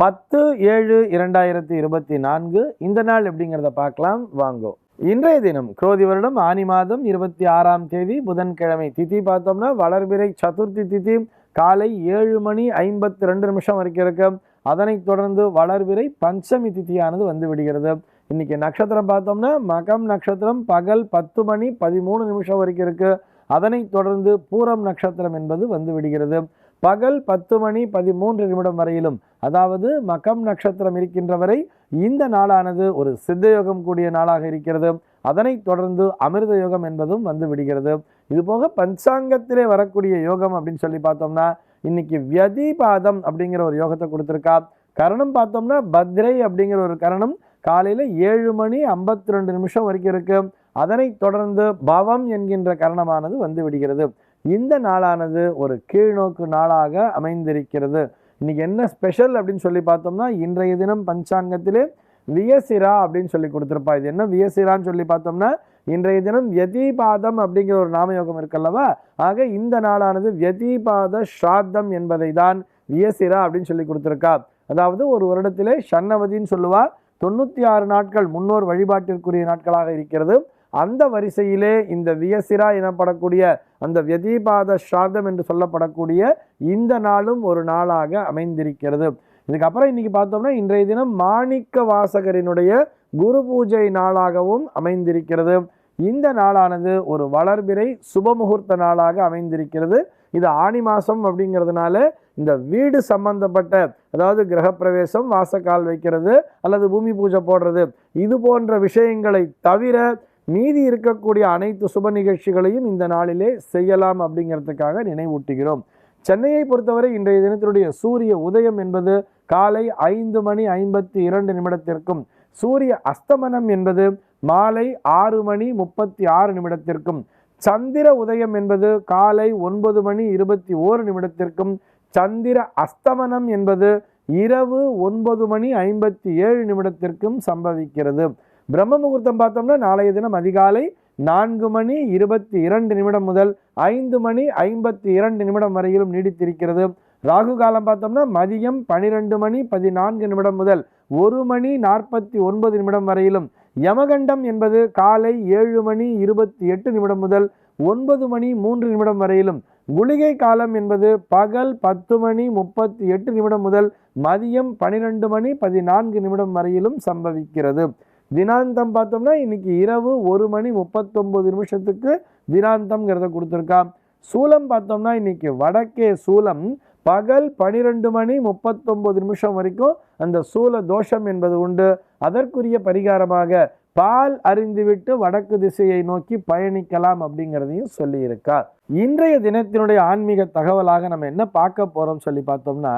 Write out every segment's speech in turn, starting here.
பத்து ஏழு இரண்டாயிரத்தி இருபத்தி நான்கு இந்த நாள் எப்படிங்கிறத பார்க்கலாம். வாங்கோ. இன்றைய தினம் குரோதி வருடம் ஆனி மாதம் இருபத்தி ஆறாம் தேதி புதன்கிழமை திதி பார்த்தோம்னா வளர்பிறை சதுர்த்தி திதி காலை ஏழு மணி ஐம்பத்தி ரெண்டு நிமிஷம் வரைக்கும் இருக்கு அதனைத் தொடர்ந்து வளர்பிறை பஞ்சமி திதியானது வந்து விடுகிறது. இன்னைக்கு நட்சத்திரம் பார்த்தோம்னா மகம் நட்சத்திரம் பகல் பத்து மணி பதிமூணு நிமிஷம் வரைக்கும் இருக்கு. அதனைத் தொடர்ந்து பூரம் நட்சத்திரம் என்பது வந்து விடுகிறது. பகல் பத்து மணி பதிமூன்று நிமிடம் வரையிலும் அதாவது மகம் நட்சத்திரம் இருக்கின்ற வரை இந்த நாளானது ஒரு சித்த யோகம் கூடிய நாளாக இருக்கிறது. அதனைத் தொடர்ந்து அமிர்த யோகம் என்பதும் வந்து விடுகிறது. இதுபோக பஞ்சாங்கத்திலே வரக்கூடிய யோகம் அப்படின்னு சொல்லி பார்த்தோம்னா இன்னைக்கு வியதிபாதம் அப்படிங்கிற ஒரு யோகத்தை கொடுத்துருக்கா. கரணம் பார்த்தோம்னா பத்ரை அப்படிங்கிற ஒரு கரணம் காலையில் ஏழு மணி ஐம்பத்தி ரெண்டு நிமிஷம் வரைக்கும் இருக்கு. அதனைத் தொடர்ந்து பவம் என்கின்ற கரணமானது வந்து விடுகிறது. இந்த நாளானது ஒரு கீழ்நோக்கு நாளாக அமைந்திருக்கிறது. இன்றைக்கி என்ன ஸ்பெஷல் அப்படின்னு சொல்லி பார்த்தோம்னா இன்றைய தினம் பஞ்சாங்கத்திலே வியசிரா அப்படின்னு சொல்லி கொடுத்துருப்பா. இது என்ன வியசிரான்னு சொல்லி பார்த்தோம்னா இன்றைய தினம் வியதிபாதம் அப்படிங்கிற ஒரு நாமயோகம் இருக்கல்லவா? ஆக இந்த நாளானது வியதிபாத ஸ்ராத்தம் என்பதை தான் வியசிரா அப்படின்னு சொல்லி கொடுத்துருக்கா. அதாவது ஒரு வருடத்திலே ஷன்னவதின்னு சொல்லுவா. தொண்ணூற்றி ஆறு நாட்கள் முன்னோர் வழிபாட்டிற்குரிய நாட்களாக இருக்கிறது. அந்த வரிசையிலே இந்த வியசிரா எனப்படக்கூடிய அந்த வியதிபாத ஸ்ராதம் என்று சொல்லப்படக்கூடிய இந்த நாளும் ஒரு நாளாக அமைந்திருக்கிறது. இதுக்கப்புறம் இன்னைக்கு பார்த்தோம்னா இன்றைய தினம் மாணிக்க வாசகரினுடைய குரு பூஜை நாளாகவும் அமைந்திருக்கிறது. இந்த நாளானது ஒரு வளர்பிறை சுபமுகூர்த்த நாளாக அமைந்திருக்கிறது. இது ஆணி மாதம் அப்படிங்கிறதுனால இந்த வீடு சம்பந்தப்பட்ட அதாவது கிரகப்பிரவேசம் வாசக்கால் வைக்கிறது அல்லது பூமி பூஜை போடுறது இது போன்ற விஷயங்களை தவிர மீதி இருக்கக்கூடிய அனைத்து சுப நிகழ்ச்சிகளையும் இந்த நாளிலே செய்யலாம் அப்படிங்கிறதுக்காக நினைவூட்டுகிறோம். சென்னையை பொறுத்தவரை இன்றைய தினத்தினுடைய சூரிய உதயம் என்பது காலை ஐந்து மணி ஐம்பத்தி இரண்டு நிமிடத்திற்கும் சூரிய அஸ்தமனம் என்பது மாலை ஆறு மணி முப்பத்தி ஆறு நிமிடத்திற்கும் சந்திர உதயம் என்பது காலை ஒன்பது மணி இருபத்தி ஓரு நிமிடத்திற்கும் சந்திர அஸ்தமனம் என்பது இரவு ஒன்பது மணி ஐம்பத்தி ஏழு நிமிடத்திற்கும் சம்பவிக்கிறது. பிரம்ம முகூர்த்தம் பார்த்தோம்னா நாளைய தினம் அதிகாலை நான்கு மணி இருபத்தி இரண்டு நிமிடம் முதல் ஐந்து மணி ஐம்பத்தி இரண்டு நிமிடம் வரையிலும் நீடித்திருக்கிறது. ராகு காலம் பார்த்தோம்னா மதியம் பனிரெண்டு மணி பதினான்கு நிமிடம் முதல் ஒரு மணி நாற்பத்தி ஒன்பது நிமிடம் வரையிலும். யமகண்டம் என்பது காலை ஏழு மணி இருபத்தி எட்டு நிமிடம் முதல் ஒன்பது மணி மூன்று நிமிடம் வரையிலும். குளிகை காலம் என்பது பகல் பத்து மணி முப்பத்தி எட்டு நிமிடம் முதல் மதியம் பனிரெண்டு மணி பதினான்கு நிமிடம் வரையிலும் சம்பவிக்கிறது. தினாந்தம் பார்த்தோம்னா இன்றைக்கி இரவு ஒரு மணி முப்பத்தொம்பது நிமிஷத்துக்கு தினாந்தம்ங்கிறத கொடுத்துருக்கான் சூலம் பார்த்தோம்னா இன்றைக்கி வடக்கே சூலம் பகல் பனிரெண்டு மணி முப்பத்தொம்பது நிமிஷம் வரைக்கும் அந்த சூல தோஷம் என்பது உண்டு. அதற்குரிய பரிகாரமாக பால் அறிந்துவிட்டு வடக்கு திசையை நோக்கி பயணிக்கலாம் அப்படிங்கிறதையும் சொல்லியிருக்கார் இன்றைய தினத்தினுடைய ஆன்மீக தகவலாக நம்ம என்ன பார்க்க போகிறோம் சொல்லி பார்த்தோம்னா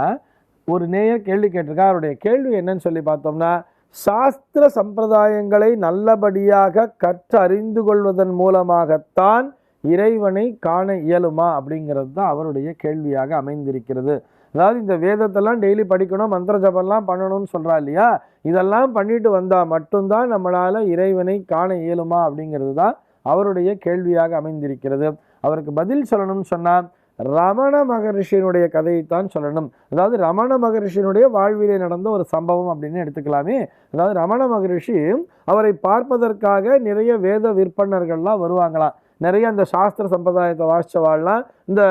ஒரு நேயர் கேள்வி கேட்டிருக்கா. அவருடைய கேள்வி என்னன்னு சொல்லி பார்த்தோம்னா சாஸ்திர சம்பிரதாயங்களை நல்லபடியாக கற்று அறிந்து கொள்வதன் மூலமாகத்தான் இறைவனை காண இயலுமா அப்படிங்கிறது தான் அவருடைய கேள்வியாக அமைந்திருக்கிறது. அதாவது இந்த வேதத்தெல்லாம் டெய்லி படிக்கணும் மந்திர ஜபம்லாம் பண்ணணும்னு சொல்கிறா இல்லையா? இதெல்லாம் பண்ணிட்டு வந்தால் மட்டும்தான் நம்மளால் இறைவனை காண இயலுமா அப்படிங்கிறது தான் அவருடைய கேள்வியாக அமைந்திருக்கிறது. அவருக்கு பதில் சொல்லணும்னு சொன்னால் ரமண மகரிஷியினுடைய கதையைத்தான் சொல்லணும். அதாவது ரமண மகரிஷியினுடைய வாழ்விலே நடந்த ஒரு சம்பவம் அப்படின்னு எடுத்துக்கலாமே. அதாவது ரமண மகரிஷி அவரை பார்ப்பதற்காக நிறைய வேத விற்பனர்கள்லாம் வருவாங்களாம் நிறைய அந்த சாஸ்திர சம்பிரதாயத்தை வாசிச்சவாள்லாம் இந்த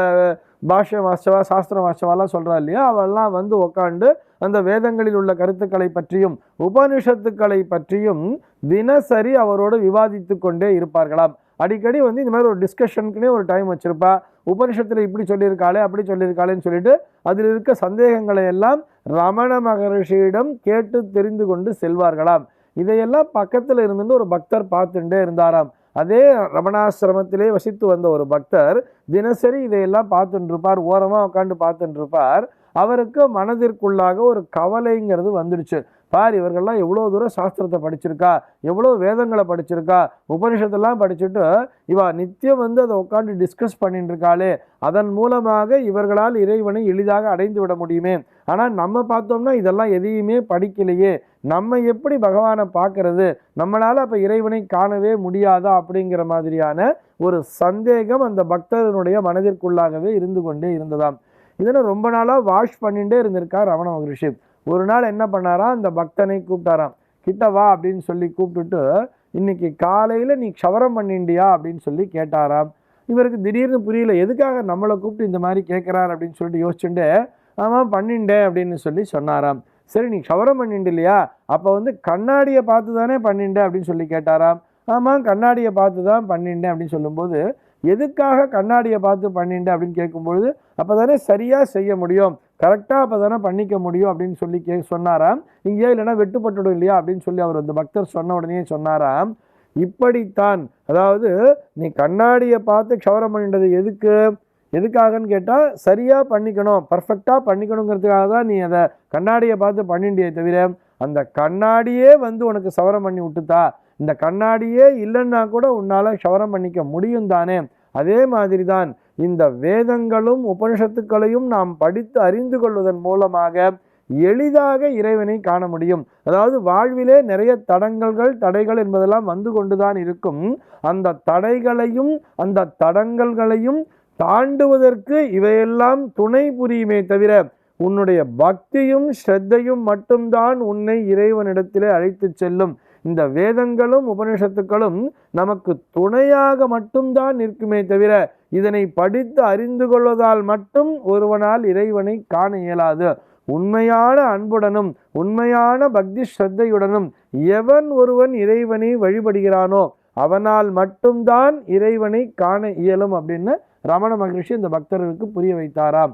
பாஷ்யம் வாசவா சாஸ்திரம் வாசிச்சவாலாம் சொல்கிறா இல்லையா? அவெல்லாம் வந்து உக்காண்டு அந்த வேதங்களில் உள்ள கருத்துக்களை பற்றியும் உபனிஷத்துக்களை பற்றியும் தினசரி அவரோடு விவாதித்து கொண்டே இருப்பார்களாம். அடிக்கடி வந்து இந்த மாதிரி ஒரு டிஸ்கஷனுக்குனே ஒரு டைம் வச்சுருப்பா. உபனிஷத்தில் இப்படி சொல்லியிருக்காளே அப்படி சொல்லியிருக்காளேன்னு சொல்லிட்டு அதில் இருக்க சந்தேகங்களை எல்லாம் ரமண மகரிஷியிடம் கேட்டு தெரிந்து கொண்டு செல்வார்களாம். இதையெல்லாம் பக்கத்தில் இருந்துட்டு ஒரு பக்தர் பார்த்துட்டே இருந்தாராம். அதே ரமணாசிரமத்திலே வசித்து வந்த ஒரு பக்தர் தினசரி இதையெல்லாம் பார்த்துட்டு இருப்பார் ஓரமாக உட்காந்து பார்த்துட்டு இருப்பார் அவருக்கு மனதிற்குள்ளாக ஒரு கவலைங்கிறது வந்துடுச்சு. பார் இவர்கள்லாம் எவ்வளோ தூரம் சாஸ்திரத்தை படிச்சிருக்கா? எவ்வளோ வேதங்களை படிச்சிருக்கா? உபனிஷத்தெல்லாம் படிச்சுட்டு இவா நித்தியம் வந்து அதை உட்காந்து டிஸ்கஸ் பண்ணிட்டு இருக்காளே அதன் மூலமாக இவர்களால் இறைவனை எளிதாக அடைந்து விட முடியுமே. ஆனால் நம்ம பார்த்தோம்னா இதெல்லாம் எதையுமே படிக்கலையே. நம்ம எப்படி பகவானை பார்க்கறது? நம்மளால் அப்போ இறைவனை காணவே முடியாதா? அப்படிங்கிற மாதிரியான ஒரு சந்தேகம் அந்த பக்தர்களுடைய மனதிற்குள்ளாகவே இருந்து கொண்டே இருந்ததாம். இதனை ரொம்ப நாளாக வாஷ் பண்ணிகிட்டே இருந்திருக்கார் ரமண மகரிஷி. ஒரு நாள் என்ன பண்ணாராம்? அந்த பக்தனை கூப்பிட்டாராம். கிட்ட வா அப்படின்னு சொல்லி கூப்பிட்டுட்டு இன்னைக்கு காலையில் நீ க்ஷவரம் பண்ணிண்டியா அப்படின்னு சொல்லி கேட்டாராம். இவருக்கு திடீர்னு புரியல எதுக்காக நம்மளை கூப்பிட்டு இந்த மாதிரி கேட்குறார் அப்படின்னு சொல்லிட்டு யோசிச்சுட்டு ஆமாம் பண்ணிண்டேன் அப்படின்னு சொல்லி சொன்னாராம். சரி நீ க்ஷவரம் பண்ணிண்டு இல்லையா அப்போ வந்து கண்ணாடியை பார்த்து தானே பண்ணிண்டேன் அப்படின்னு சொல்லி கேட்டாராம். ஆமாம் கண்ணாடியை பார்த்து தான் பண்ணிண்டேன் அப்படின்னு சொல்லும்போது எதுக்காக கண்ணாடியை பார்த்து பண்ணிண்டேன் அப்படின்னு கேட்கும்பொழுது அப்போ தானே சரியாக செய்ய முடியும். கரெக்டாக அப்போ தானே பண்ணிக்க முடியும் அப்படின்னு சொல்லி கே சொன்னாராம். இங்கேயே இல்லைன்னா வெட்டுப்பட்டுடும் இல்லையா அப்படின்னு சொல்லி அவர் அந்த பக்தர் சொன்ன உடனே சொன்னாராம். இப்படித்தான் அதாவது நீ கண்ணாடியை பார்த்து க்ஷவரம் பண்ணிட்டது எதுக்கு? எதுக்காகன்னு கேட்டால் சரியாக பண்ணிக்கணும் பர்ஃபெக்டாக பண்ணிக்கணுங்கிறதுக்காக தான் நீ அதை கண்ணாடியை பார்த்து பண்ணிண்டியே தவிர அந்த கண்ணாடியே வந்து உனக்கு சவரம் பண்ணி விட்டுத்தா இந்த கண்ணாடியே இல்லைன்னா கூட உன்னால் சவரம் பண்ணிக்க முடியும் தானே? அதே மாதிரி தான் இந்த வேதங்களும் உபனிஷத்துக்களையும் நாம் படித்து அறிந்து கொள்வதன் மூலமாக எளிதாக இறைவனை காண முடியும். அதாவது வாழ்விலே நிறைய தடங்கல்கள் தடைகள் என்பதெல்லாம் வந்து கொண்டுதான் இருக்கும். அந்த தடைகளையும் அந்த தடங்கல்களையும் தாண்டுவதற்கு இவையெல்லாம் துணை புரியுமே தவிர உன்னுடைய பக்தியும் ஸ்ரத்தையும் மட்டும்தான் உன்னை இறைவனிடத்திலே அழைத்து செல்லும். இந்த வேதங்களும் உபனிஷத்துக்களும் நமக்கு துணையாக மட்டும்தான் நிற்குமே தவிர இதனை படித்து அறிந்து கொள்வதால் மட்டும் ஒருவனால் இறைவனை காண இயலாது. உண்மையான அன்புடனும் உண்மையான பக்தி ஸ்ரத்தையுடனும் எவன் ஒருவன் இறைவனை வழிபடுகிறானோ அவனால் மட்டும்தான் இறைவனை காண இயலும் அப்படின்னு ரமண மகிழ்ச்சி இந்த பக்தர்களுக்கு புரிய வைத்தாராம்.